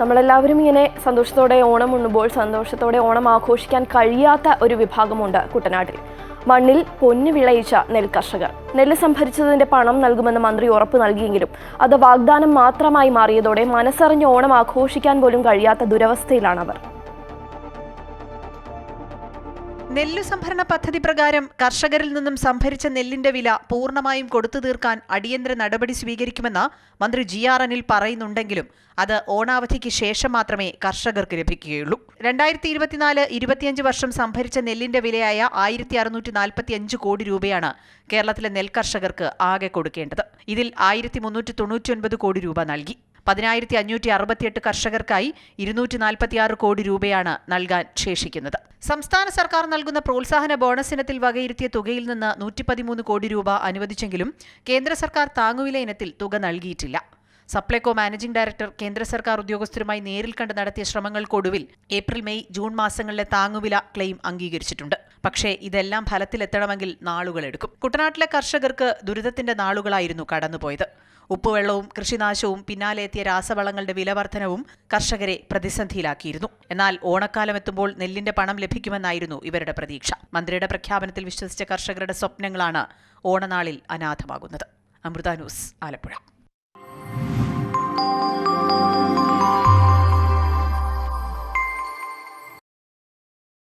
നമ്മളെല്ലാവരും ഇങ്ങനെ സന്തോഷത്തോടെ ഓണം ഉണ്ണുമ്പോൾ സന്തോഷത്തോടെ ഓണം ആഘോഷിക്കാൻ കഴിയാത്ത ഒരു വിഭാഗമുണ്ട് കുട്ടനാട്ടിൽ. മണ്ണിൽ പൊന്നു വിളയിച്ച നെൽകർഷകർ നെല്ല് സംഭരിച്ചതിന്റെ പണം നൽകുമെന്ന് മന്ത്രി ഉറപ്പ് നൽകിയെങ്കിലും അത് വാഗ്ദാനം മാത്രമായി മാറിയതോടെ മനസ്സറിഞ്ഞ് ഓണം ആഘോഷിക്കാൻ പോലും കഴിയാത്ത ദുരവസ്ഥയിലാണ് അവർ നെല്ലു സംഭരണ പദ്ധതി പ്രകാരം കർഷകരിൽ നിന്നും സംഭരിച്ച നെല്ലിന്റെ വില പൂർണമായും കൊടുത്തു തീർക്കാൻ അടിയന്തര നടപടി സ്വീകരിക്കുമെന്ന് മന്ത്രി ജി ആർ അനിൽ പറയുന്നുണ്ടെങ്കിലും അത് ഓണാവധിക്ക് ശേഷം മാത്രമേ കർഷകർക്ക് ലഭിക്കുകയുള്ളൂ. രണ്ടായിരത്തി ഇരുപത്തിനാല് ഇരുപത്തിയഞ്ച് വർഷം സംഭരിച്ച നെല്ലിന്റെ വിലയായ ആയിരത്തി അറുന്നൂറ്റി നാൽപ്പത്തി അഞ്ച് കോടി രൂപയാണ് കേരളത്തിലെ നെൽ കർഷകർക്ക് ആകെ കൊടുക്കേണ്ടത്. ഇതിൽ ആയിരത്തി മുന്നൂറ്റി തൊണ്ണൂറ്റി കോടി രൂപ നൽകി. പതിനായിരത്തി അഞ്ഞൂറ്റി അറുപത്തിയെട്ട് കർഷകർക്കായി ഇരുന്നൂറ്റി നാൽപ്പത്തിയാറ് കോടി രൂപയാണ് നൽകാൻ ശേഷിക്കുന്നത്. സംസ്ഥാന സർക്കാർ നൽകുന്ന പ്രോത്സാഹന ബോണസ് ഇനത്തിൽ വകയിരുത്തിയ തുകയിൽ നിന്ന് നൂറ്റി പതിമൂന്ന് കോടി രൂപ അനുവദിച്ചെങ്കിലും കേന്ദ്ര സർക്കാർ താങ്ങുവില ഇനത്തിൽ തുക നൽകിയിട്ടില്ല. സപ്ലൈകോ മാനേജിംഗ് ഡയറക്ടർ കേന്ദ്ര സർക്കാർ ഉദ്യോഗസ്ഥരുമായി നേരിൽ കണ്ട് നടത്തിയ ശ്രമങ്ങൾക്കൊടുവിൽ ഏപ്രിൽ മെയ് ജൂൺ മാസങ്ങളിലെ താങ്ങുവില ക്ലെയിം അംഗീകരിച്ചിട്ടുണ്ട്. പക്ഷേ ഇതെല്ലാം ഫലത്തിലെത്തണമെങ്കിൽ നാളുകളെടുക്കും കുട്ടനാട്ടിലെ കർഷകർക്ക് ദുരിതത്തിന്റെ നാളുകളായിരുന്നു കടന്നുപോയത്. ഉപ്പുവെള്ളവും കൃഷിനാശവും പിന്നാലെ എത്തിയ രാസവളങ്ങളുടെ വിലവർദ്ധനവും കർഷകരെ പ്രതിസന്ധിയിലാക്കിയിരുന്നു. എന്നാൽ ഓണക്കാലം എത്തുമ്പോൾ നെല്ലിന്റെ പണം ലഭിക്കുമെന്നായിരുന്നു ഇവരുടെ പ്രതീക്ഷ. മന്ത്രിയുടെ പ്രഖ്യാപനത്തിൽ വിശ്വസിച്ച കർഷകരുടെ സ്വപ്നങ്ങളാണ് ഓണനാളിൽ അനാഥമാകുന്നത്. അമൃത ന്യൂസ് ആലപ്പുഴ.